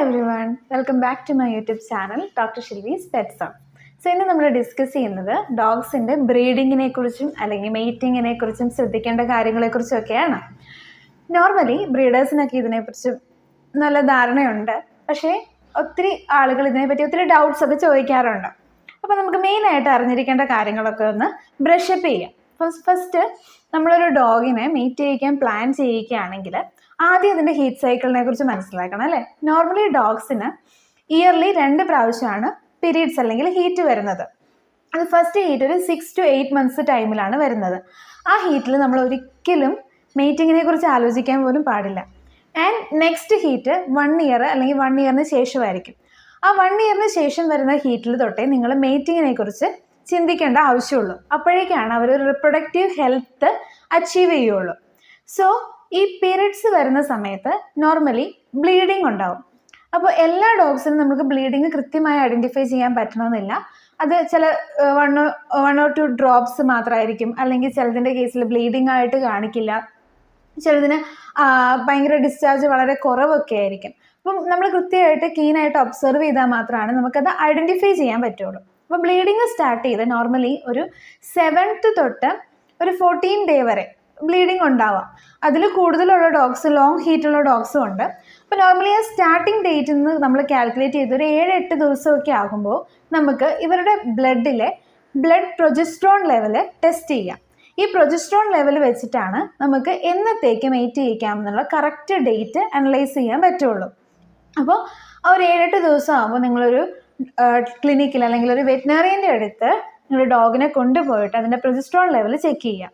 Everyone welcome back to my YouTube channel doctor Shilvi's pets so ഇന്ന് നമ്മൾ discuss ചെയ്യുന്നത് ഡോഗ്സിന്റെ ബ്രീഡിങ്ങിനെ കുറിച്ചും അല്ലെങ്കിൽ മെയ്റ്റിങ്ങിനെ കുറിച്ചും ശ്രദ്ധിക്കേണ്ട കാര്യങ്ങളെക്കുറിച്ചും ഒക്കെയാണ് നോർമലി ബ്രീഡേഴ്സിനൊക്കെ ഇതിനെക്കുറിച്ച് നല്ല ധാരണയുണ്ട്. പക്ഷേ ഒത്തിരി ആളുകൾ ഇതിനെപ്പറ്റി ഒത്തിരി ഡൗട്ട്സ് ഒക്കെ ചോദിക്കാറുണ്ട്. അപ്പോൾ നമുക്ക് മെയിനായിട്ട് അറിഞ്ഞിരിക്കേണ്ട കാര്യങ്ങളൊക്കെ ഒന്ന് ബ്രഷപ്പ് ചെയ്യാം. ഫസ്റ്റ് ഫസ്റ്റ് നമ്മളൊരു ഡോഗിനെ മീറ്റ് ചെയ്യിക്കാൻ പ്ലാൻ ചെയ്യിക്കുകയാണെങ്കിൽ ആദ്യം അതിന്റെ ഹീറ്റ് സൈക്കിളിനെ കുറിച്ച് മനസ്സിലാക്കണം അല്ലേ? നോർമലി ഡോഗ്സിന് ഇയർലി രണ്ട് പ്രാവശ്യമാണ് പീരീഡ്സ് അല്ലെങ്കിൽ ഹീറ്റ് വരുന്നത്. അത് ഫസ്റ്റ് ഹീറ്റ് ഒരു സിക്സ് ടു എയ്റ്റ് മന്ത്സ് ടൈമിലാണ് വരുന്നത്. ആ ഹീറ്റിൽ നമ്മൾ ഒരിക്കലും മീറ്റിങ്ങിനെ കുറിച്ച് ആലോചിക്കാൻ പോലും പാടില്ല. And next heat one year അല്ലെങ്കിൽ വൺ ഇയറിന് ശേഷമായിരിക്കും. ആ വൺ ഇയറിന് ശേഷം വരുന്ന ഹീറ്റിൽ തൊട്ടേ നിങ്ങൾ മേറ്റിങ്ങിനെ കുറിച്ച് ചിന്തിക്കേണ്ട ആവശ്യമുള്ളൂ. അപ്പോഴേക്കാണ് അവർ റിപ്രൊഡക്റ്റീവ് ഹെൽത്ത് അച്ചീവ് ചെയ്യുള്ളൂ. സോ ഈ പീരിയഡ്സ് വരുന്ന സമയത്ത് നോർമലി ബ്ലീഡിങ് ഉണ്ടാവും. അപ്പോൾ എല്ലാ ഡോഗ്സിനും നമുക്ക് ബ്ലീഡിങ് കൃത്യമായി ഐഡന്റിഫൈ ചെയ്യാൻ പറ്റണമെന്നില്ല. അത് ചില one one or two drops മാത്രമായിരിക്കും. അല്ലെങ്കിൽ ചിലതിന്റെ കേസിൽ ബ്ലീഡിങ് ആയിട്ട് കാണിക്കില്ല. ചിലതിന് ഭയങ്കര ഡിസ്ചാർജ് വളരെ കുറവൊക്കെ ആയിരിക്കും. അപ്പം നമ്മൾ കൃത്യമായിട്ട് കീനായിട്ട് ഒബ്സർവ് ചെയ്താൽ മാത്രമാണ് നമുക്കത് ഐഡന്റിഫൈ ചെയ്യാൻ പറ്റുള്ളൂ. അപ്പോൾ ബ്ലീഡിങ് സ്റ്റാർട്ട് ചെയ്ത് നോർമലി ഒരു സെവൻത്ത് തൊട്ട് ഒരു ഫോർട്ടീൻ ഡേ വരെ ബ്ലീഡിങ് ഉണ്ടാവാം. അതിൽ കൂടുതലുള്ള ഡോഗ്സ് ലോങ് ഹീറ്റുള്ള ഡോഗ്സും ഉണ്ട്. അപ്പോൾ നോർമലി ആ സ്റ്റാർട്ടിങ് ഡേറ്റിൽ നിന്ന് നമ്മൾ കാൽക്കുലേറ്റ് ചെയ്ത് ഒരു ഏഴ് എട്ട് ദിവസമൊക്കെ ആകുമ്പോൾ നമുക്ക് ഇവരുടെ ബ്ലഡിലെ ബ്ലഡ് പ്രൊജസ്ട്രോൺ ലെവൽ ടെസ്റ്റ് ചെയ്യാം. ഈ പ്രൊജസ്ട്രോൺ ലെവൽ വെച്ചിട്ടാണ് നമുക്ക് എന്നത്തേക്ക് മെയ്റ്റ് ചെയ്യിക്കാം എന്നുള്ള കറക്റ്റ് ഡേറ്റ് അനലൈസ് ചെയ്യാൻ പറ്റുള്ളൂ. അപ്പോൾ ഒരു ഏഴെട്ട് ദിവസം ആകുമ്പോൾ നിങ്ങളൊരു ക്ലിനിക്കിൽ അല്ലെങ്കിൽ ഒരു വെറ്റിനറിയന്റെ അടുത്ത് നിങ്ങളുടെ ഡോഗിനെ കൊണ്ടുപോയിട്ട് അതിന്റെ പ്രൊജസ്ട്രോൺ ലെവൽ ചെക്ക് ചെയ്യാം.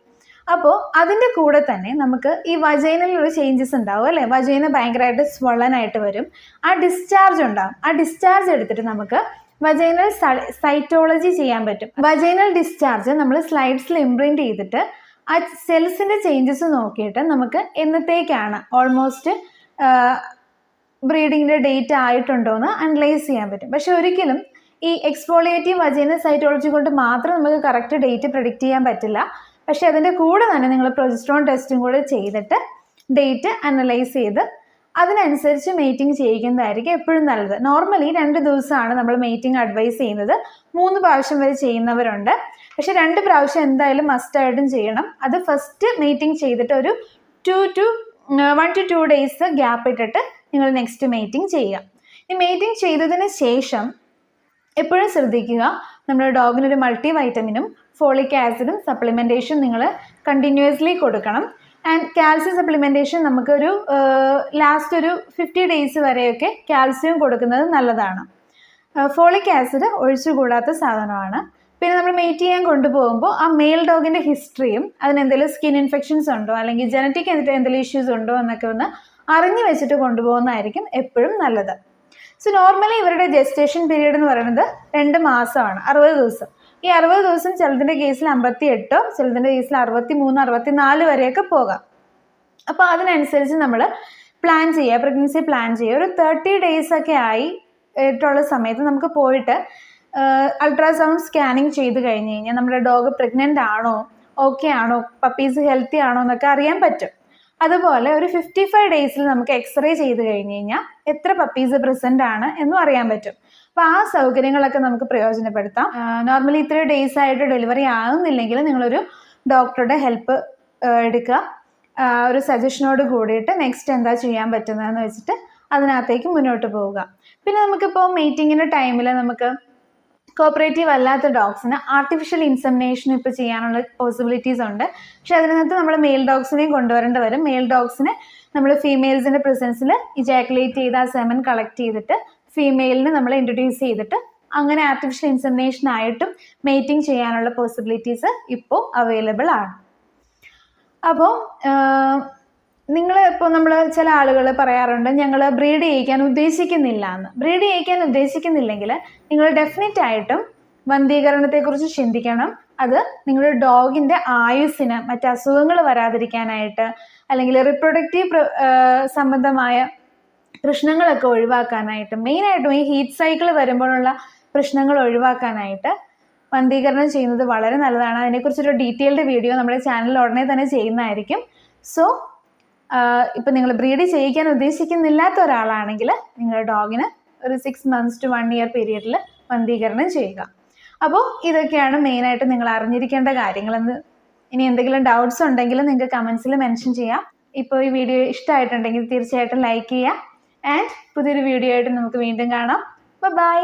അപ്പോൾ അതിന്റെ കൂടെ തന്നെ നമുക്ക് ഈ വജൈനലൊരു ചേഞ്ചസ് ഉണ്ടാവും അല്ലേ? വജൈന ഭയങ്കരമായിട്ട് സ്വളനായിട്ട് വരും. ആ ഡിസ്ചാർജ് ഉണ്ടാവും. ആ ഡിസ്ചാർജ് എടുത്തിട്ട് നമുക്ക് വജൈനൽ സൈറ്റോളജി ചെയ്യാൻ പറ്റും. വജൈനൽ ഡിസ്ചാർജ് നമ്മൾ സ്ലൈഡ്സിൽ ഇംപ്രിന്റ് ചെയ്തിട്ട് ആ സെൽസിന്റെ ചേഞ്ചസ് നോക്കിയിട്ട് നമുക്ക് എന്നത്തേക്കാണ് ഓൾമോസ്റ്റ് ബ്രീഡിങ്ങിന്റെ ഡേറ്റ് ആയിട്ടുണ്ടോ എന്ന് അനലൈസ് ചെയ്യാൻ പറ്റും. പക്ഷെ ഒരിക്കലും ഈ എക്സ്പോളിയേറ്റീവ് വജൈനൽ സൈറ്റോളജി കൊണ്ട് മാത്രം നമുക്ക് കറക്റ്റ് ഡേറ്റ് പ്രഡിക്റ്റ് ചെയ്യാൻ പറ്റില്ല. പക്ഷെ അതിന്റെ കൂടെ തന്നെ നിങ്ങൾ പ്രൊജസ്ട്രോൺ ടെസ്റ്റും കൂടെ ചെയ്തിട്ട് ഡേറ്റ് അനലൈസ് ചെയ്ത് അതിനനുസരിച്ച് മീറ്റിംഗ് ചെയ്യിക്കുന്നതായിരിക്കും എപ്പോഴും നല്ലത്. നോർമലി രണ്ട് ദിവസമാണ് നമ്മൾ മീറ്റിംഗ് അഡ്വൈസ് ചെയ്യുന്നത്. മൂന്ന് പ്രാവശ്യം വരെ ചെയ്യുന്നവരുണ്ട്. പക്ഷെ രണ്ട് പ്രാവശ്യം എന്തായാലും മസ്റ്റായിട്ടും ചെയ്യണം. അത് ഫസ്റ്റ് മീറ്റിംഗ് ചെയ്തിട്ട് ഒരു two two one two two days gap ഇട്ടിട്ട് നിങ്ങൾ നെക്സ്റ്റ് മീറ്റിംഗ് ചെയ്യുക. ഈ മീറ്റിംഗ് ചെയ്തതിന് ശേഷം എപ്പോഴും ശ്രദ്ധിക്കുക. നമ്മുടെ ഡോഗിനൊരു മൾട്ടി വൈറ്റമിനും ഫോളിക് ആസിഡും സപ്ലിമെന്റേഷൻ നിങ്ങൾ കണ്ടിന്യൂസ്ലി കൊടുക്കണം. ആൻഡ് കാൽസ്യം സപ്ലിമെന്റേഷൻ നമുക്കൊരു ലാസ്റ്റ് ഒരു ഫിഫ്റ്റി ഡേയ്സ് വരെയൊക്കെ കാൽസ്യം കൊടുക്കുന്നത് നല്ലതാണ്. ഫോളിക് ആസിഡ് ഒഴിച്ചുകൂടാത്ത സാധനമാണ്. പിന്നെ നമ്മൾ മെയ്റ്റ് ചെയ്യാൻ കൊണ്ടുപോകുമ്പോൾ ആ മെയിൽ ഡോഗിന്റെ ഹിസ്റ്ററിയും അതിനെന്തെങ്കിലും സ്കിൻ ഇൻഫെക്ഷൻസ് ഉണ്ടോ അല്ലെങ്കിൽ ജനറ്റിക് എന്തെങ്കിലും ഇഷ്യൂസ് ഉണ്ടോ എന്നൊക്കെ ഒന്ന് അറിഞ്ഞു വെച്ചിട്ട് കൊണ്ടുപോകുന്നതായിരിക്കും എപ്പോഴും നല്ലത്. സോ നോർമലി ഇവരുടെ ജെസ്റ്റേഷൻ പീരീഡ് എന്ന് പറയുന്നത് രണ്ട് മാസമാണ് അറുപത് ദിവസം. ഈ അറുപത് ദിവസം ചിലതിന്റെ കേസിൽ അമ്പത്തി എട്ടോ ചിലതിന്റെ കേസിൽ അറുപത്തി മൂന്ന് അറുപത്തി നാല് വരെയൊക്കെ പോകാം. അപ്പോൾ അതിനനുസരിച്ച് നമ്മൾ പ്ലാൻ ചെയ്യുക പ്രഗ്നൻസി പ്ലാൻ ചെയ്യുക. ഒരു തേർട്ടി ഡേയ്സ് ഒക്കെ ആയി ആയിട്ടുള്ള സമയത്ത് നമുക്ക് പോയിട്ട് അൾട്രാസൗണ്ട് സ്കാനിങ് ചെയ്ത് കഴിഞ്ഞ് കഴിഞ്ഞാൽ നമ്മുടെ ഡോഗ് പ്രഗ്നന്റ് ആണോ ഓക്കെ ആണോ പപ്പീസ് ഹെൽത്തി ആണോ എന്നൊക്കെ അറിയാൻ പറ്റും. അതുപോലെ ഒരു ഫിഫ്റ്റി ഫൈവ് ഡേയ്സിൽ നമുക്ക് എക്സ്റേ ചെയ്ത് കഴിഞ്ഞ് കഴിഞ്ഞാൽ എത്ര പപ്പീസ് പ്രസന്റ് ആണ് എന്നും അറിയാൻ പറ്റും. അപ്പോൾ ആ സൗകര്യങ്ങളൊക്കെ നമുക്ക് പ്രയോജനപ്പെടുത്താം. നോർമലി ഇത്ര ഡേയ്സ് ആയിട്ട് ഡെലിവറി ആകുന്നില്ലെങ്കിൽ നിങ്ങളൊരു ഡോക്ടറുടെ ഹെൽപ്പ് എടുക്കുക. ഒരു സജഷനോട് കൂടിയിട്ട് നെക്സ്റ്റ് എന്താ ചെയ്യാൻ പറ്റുന്നതെന്ന് വെച്ചിട്ട് അതിനകത്തേക്ക് മുന്നോട്ട് പോവുക. പിന്നെ നമുക്കിപ്പോൾ മീറ്റിങ്ങിന്റെ ടൈമിൽ നമുക്ക് കോപ്പറേറ്റീവ് അല്ലാത്ത ഡോഗ്സിന് ആർട്ടിഫിഷ്യൽ ഇൻസമിനേഷൻ ഇപ്പൊ ചെയ്യാനുള്ള പോസിബിലിറ്റീസ് ഉണ്ട്. പക്ഷെ അതിനകത്ത് നമ്മൾ മെയിൽ ഡോഗ്സിനെയും കൊണ്ടുവരേണ്ടി വരും. മെയിൽ ഡോഗ്സിനെ നമ്മൾ ഫീമെയിൽസിന്റെ പ്രസൻസിൽ ഇജാക്കുലേറ്റ് ചെയ്ത് ആ സെമൻ കളക്ട് ചെയ്തിട്ട് ഫീമെയിലിന് നമ്മൾ ഇൻട്രൊഡ്യൂസ് ചെയ്തിട്ട് അങ്ങനെ ആർട്ടിഫിഷ്യൽ ഇൻസമിനേഷൻ ആയിട്ടും മേറ്റിംഗ് ചെയ്യാനുള്ള പോസിബിലിറ്റീസ് ഇപ്പോൾ അവൈലബിൾ ആണ്. അപ്പോൾ നിങ്ങൾ ഇപ്പോൾ നമ്മൾ ചില ആളുകൾ പറയാറുണ്ട് ഞങ്ങൾ ബ്രീഡ് ചെയ്യിക്കാൻ ഉദ്ദേശിക്കുന്നില്ല എന്ന് ബ്രീഡ് ചെയ്യിക്കാൻ ഉദ്ദേശിക്കുന്നില്ലെങ്കിൽ നിങ്ങൾ ഡെഫിനറ്റ് ആയിട്ടും വന്ധീകരണത്തെക്കുറിച്ച് ചിന്തിക്കണം. അത് നിങ്ങളുടെ ഡോഗിന്റെ ആയുസ്സിന് മറ്റ് അസുഖങ്ങൾ വരാതിരിക്കാനായിട്ട് അല്ലെങ്കിൽ റിപ്രൊഡക്റ്റീവ് സംബന്ധമായ പ്രശ്നങ്ങളൊക്കെ ഒഴിവാക്കാനായിട്ട് മെയിനായിട്ടും ഈ ഹീറ്റ് സൈക്കിൾ വരുമ്പോഴുള്ള പ്രശ്നങ്ങൾ ഒഴിവാക്കാനായിട്ട് വന്ധീകരണം ചെയ്യുന്നത് വളരെ നല്ലതാണ്. അതിനെക്കുറിച്ചൊരു ഡീറ്റെയിൽഡ് വീഡിയോ നമ്മുടെ ചാനലിൽ ഉടനെ തന്നെ ചെയ്യുന്നതായിരിക്കും. സോ ഇപ്പം നിങ്ങൾ ബ്രീഡ് ചെയ്യിക്കാൻ ഉദ്ദേശിക്കുന്നില്ലാത്ത ഒരാളാണെങ്കിൽ നിങ്ങളുടെ ഡോഗിന് ഒരു six months to one year പീരീഡിൽ വന്ധീകരണം ചെയ്യുക. അപ്പോൾ ഇതൊക്കെയാണ് മെയിനായിട്ട് നിങ്ങൾ അറിഞ്ഞിരിക്കേണ്ട കാര്യങ്ങളെന്ന് ഇനി എന്തെങ്കിലും ഡൗട്ട്സ് ഉണ്ടെങ്കിൽ നിങ്ങൾക്ക് കമൻസിൽ മെൻഷൻ ചെയ്യാം. ഇപ്പോൾ ഈ വീഡിയോ ഇഷ്ടമായിട്ടുണ്ടെങ്കിൽ തീർച്ചയായിട്ടും ലൈക്ക് ചെയ്യുക. ആൻഡ് പുതിയൊരു വീഡിയോ ആയിട്ട് നമുക്ക് വീണ്ടും കാണാം. ബൈ